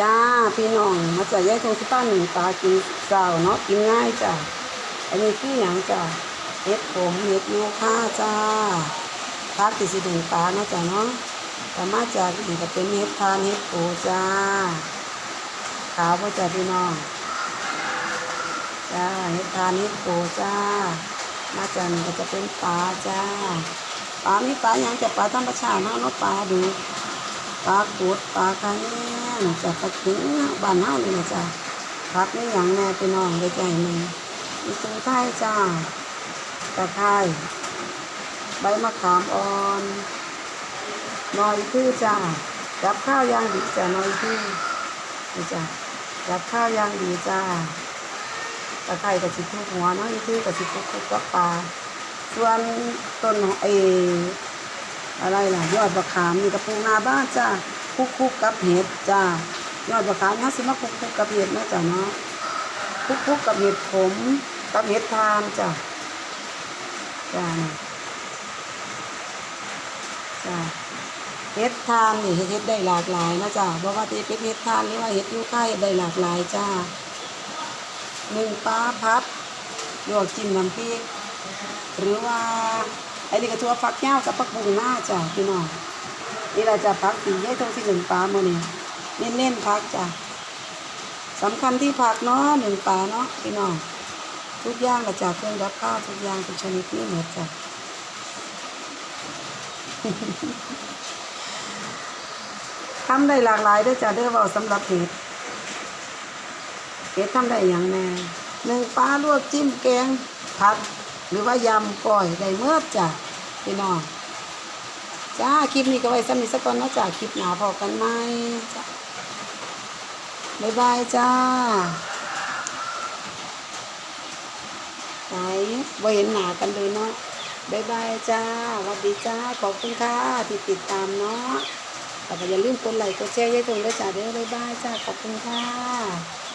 จ้าพี่น้องมาจากแยกทงสิป้าหนึ่งปลากินเจ้าเนาะกินง่ายจ้ะอันนี้คืออย่างจ้ะเห็ดผมเห็ดโยค่าจ้าพักติสิถึงปลาเนาะจ้ะเนาะแต่มาจากอีกก็เป็นเห็ดทานเห็ดโอจ้าขาวพ่อจ้ะพี่น้องจ้าเห็ดทานเห็ดโอจ้ามาจากนี่ก็จะเป็นปลาจ้าปลามีปลาอย่างจะปลาธรรมชาติเนาะเนาะปลาดู ปลากดปลากระแยงจะปลาถึงบ้านเฮานี่นะจ้ะพักนี่อย่างแน่พี่น้องได้ใจหนึ่งมีตูไทยจ้าตะไคร้ใบมะขามอ่อนหนอยคือจ้ากับข้าวยางดีจ้าหนอยคือนี่จ้ากับข้าวยางดีจ้าตะไคร้กับสิทุกหัวนาะนี่คือกับสิทุกคุกกับปลาส่วนต้นเอ อะไรล่ะยอดมะขามนี่กระปูนาบ้านจ้าคุกคุกกับเห็ดจ้ายอดมะขามนี่สิมาคุกคุกกับเห็ดนะจ้าเนาะคุกคุกกับเห็ดขมกับเห็ดทานจ้าจ้าจ้าเห็ดทานนี่เห็ดได้หลากหลายนะจ้าบอกว่าที่เป็นเห็ดทานหรือว่าเห็ดยูค่ายได้หลากหลายจ้าหนึ่งปลาพัดลวกจิ้มน้ำพริกหรือว่า ไอ้นี่ก็ทั่วฟักยาวกับปักบุงหน้าจ้ะพี่น้องนี่เราจะพักตีให้ทงที่หนึ่งปลาโมนี่เน้นเน้นๆพักจ้ะสำคัญที่ผักเนาะหนึ่งปลาเนาะพี่น้องทุกอย่างเราจากเครื่องรับข้าวทุกอย่างทุกชนิดนี่หมดจ้ะทำได้หลากหลายด้วยจ้ะเด้อเว่าสำหรับเห็ดเห็ดทำได้อย่างแน่หนึ่งปลาลวกจิ้มแกงผัด หรือว่ายำก้อยได้เมื่อจ้ะพี่น้องจ้าคลิปนี้ก็ไว้สำนิทสักก่อนเนาะจ้ะคลิปหนาพอกันไหมจ้ะบ๊ายบายจ้าไหนว่าเห็นหนากันเลยเนาะบ๊ายบายจ้าสวัสดีจ้า ขอบคุณค่ะที่ติดตามเนาะแต่อย่าลืมกดไลค์กดแชร์ยัยตรงด้วยจ้าเด้อบ๊ายบายจ้า ขอบคุณค่ะ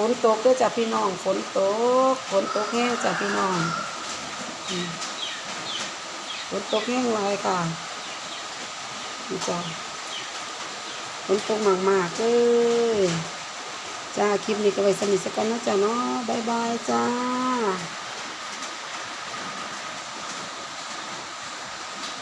ฝนตกด้วยจ้ะพี่น้อง ฝนตก ฝนตกแห้งจ้ะพี่น้องฝนตกแห้งไรค่ะนี่จ้าฝนตกมากๆเลยจ้าคลิปนี้ก็ไว้สนิทสักกันนะจ้าเนาะบายบายจ้า